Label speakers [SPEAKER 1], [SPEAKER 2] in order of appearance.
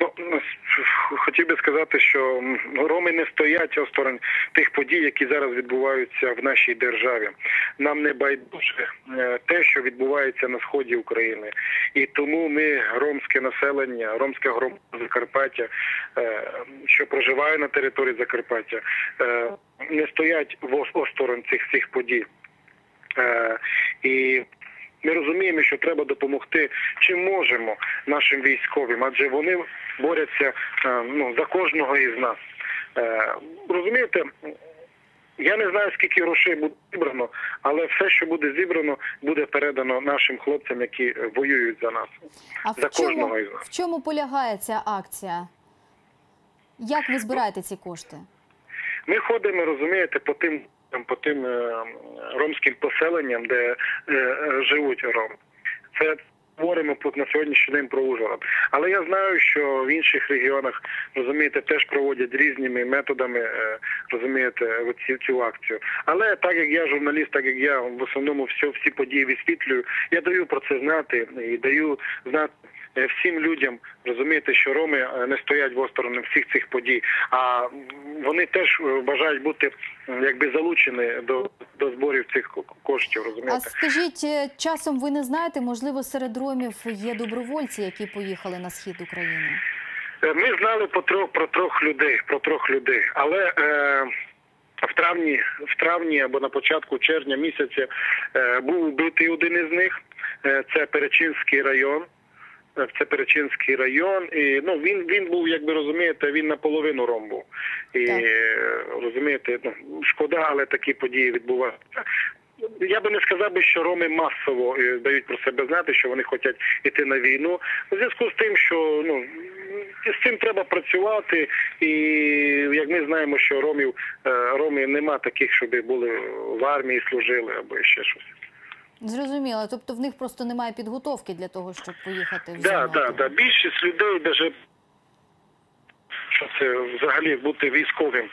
[SPEAKER 1] Ну, хотів би сказати, що роми не стоять осторонь тих подій, які зараз відбуваються в нашій державі. Нам не байдуже е, те, що відбувається на сході України, і тому ми, ромське населення, ромська громада Закарпаття, е, що проживає на території Закарпаття, е, не стоять в ос- осторонь цих цих подій. І ми розуміємо, що треба допомогти чим можемо нашим військовим, адже вони борються е, ну, за кожного із нас. Е, Розумієте, я не знаю, скільки грошей буде зібрано, але все, що буде зібрано, буде передано нашим хлопцям, які е, воюють за нас.
[SPEAKER 2] А
[SPEAKER 1] За
[SPEAKER 2] в чому,
[SPEAKER 1] кожного із нас.
[SPEAKER 2] в чому полягає ця акція? Як ви збираєте ці кошти?
[SPEAKER 1] Ми ходимо, розумієте, по тим по тим е, ромським поселенням, де е, е, живуть роми. Це говоримо на сьогоднішній день про Ужгород. Але я знаю, що в інших регіонах розумієте теж проводять різними методами, розумієте, цю, цю акцію. Але так як я журналіст, так як я в основному все, всі події висвітлюю, я даю про це знати і даю знати. Всім людям розумієте, що роми не стоять в осторони всіх цих подій, а вони теж е, бажають бути якби залучені до, до зборів цих ко- коштів.
[SPEAKER 2] А скажіть, е, часом ви не знаєте, можливо, серед ромів є добровольці, які поїхали на схід України?
[SPEAKER 1] Е, Ми знали про трьох про трьох людей, про трьох людей, але е, в травні, в травні або на початку червня місяця е, був убитий один із них. Е, це Перечинський район. Це Перечинський район, і ну він він був, як ви розумієте, він наполовину ром був. І
[SPEAKER 2] Так.
[SPEAKER 1] розумієте, ну шкода, але такі події відбуваються. Я би не сказав би, що роми масово е, дають про себе знати, що вони хочуть йти на війну. У зв'язку з тим, що ну з цим треба працювати, і як ми знаємо, що ромів е, ромів нема таких, щоб були в армії служили або ще щось.
[SPEAKER 2] Зрозуміло, тобто в них просто немає підготовки для того, щоб поїхати в
[SPEAKER 1] Так,
[SPEAKER 2] так,
[SPEAKER 1] так. Більшість людей, навіть що це взагалі бути військовим